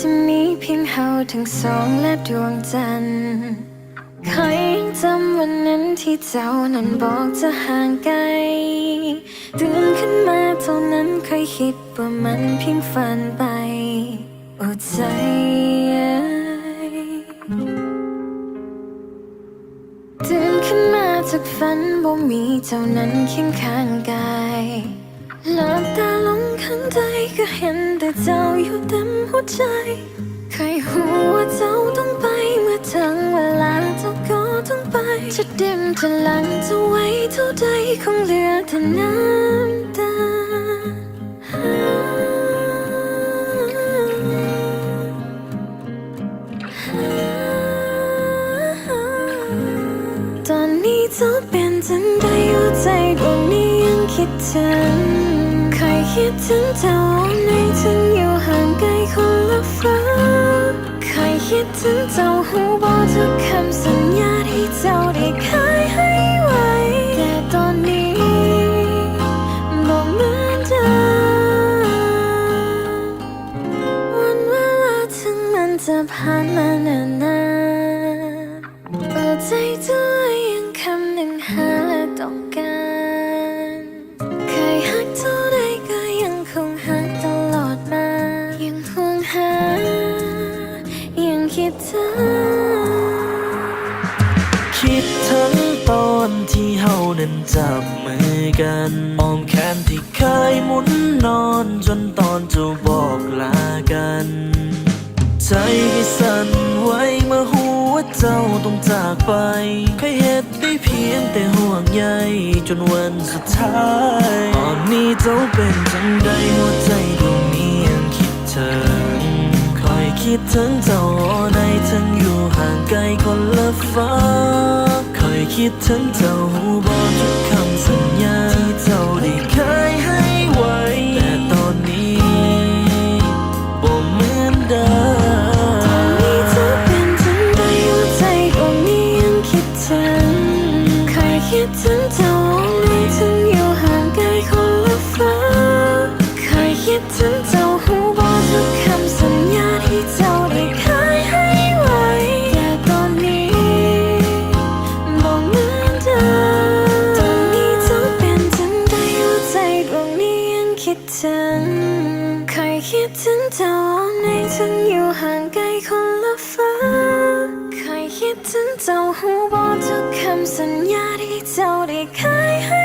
จะมีเพียงเฮาทั้งสองและดวงจันทร์คอยยังจำวันนั้นที่เจ้านั้นบอกจะห่างไกลตื่นขึ้นมาเท่านั้นเคยคิดว่ามันเพียงฝันไปโอ้ใจตื่นขึ้นมาจากฝันบ่มีเจ้านั้นเคียงข้างกาย หลับตาลงข้างใจก็เห็นแต่เจ้าอยู่เต็มหัวใจ ใครหัวาเจ้าต้องไปเมื่อถึงเวลาเจ้าก็ต้องไป จะเดิมจะหลังจะไว้เท่าใดคงเหลือแต่น้ำตาตอนนี้เจ้าเป็นจังใดหัวใจดวงนี้ยังคิดถึง ครคิดถึงเจ้าในถึงอยู่ห่างไกลคนละฟ้าใครคิดถึงเจ้าหูบอกทุกคำสัญญาที่เจ้าได้เคยให้ไว้แต่ตอนนี้บอกเหมือนเดิมวันเวลาถึงมันจะผ่านมานานนานเปิดใจ คิดถึงตอนที่เฮานั้นจับมือกันอ้อมแขนที่เคยหมุนนอนจนตอนจะบอกลากัน ใจที่สั่นไหวเมื่อหัวเจ้าต้องจากไปเคยเหตุได้เพียงแต่ห่วงใยจนวันสุดท้าย ตอนนี้เจ้าเป็นจังใดหัวใจ คิดถึงเจ้าในถึงอยู่ห่างไกลคนละฟ้าคอยคิดถึงเจ้าหูบอกทุกคำสัญญาที่เจ้าได้เคย ถึงเคยคิดถึงเจ้าในถึงอยู่ห่างไกลคนละฟ้าเคยคิดถึงเจ้าหูบอกทุกคำสัญญาที่เจ้าได้เคยให้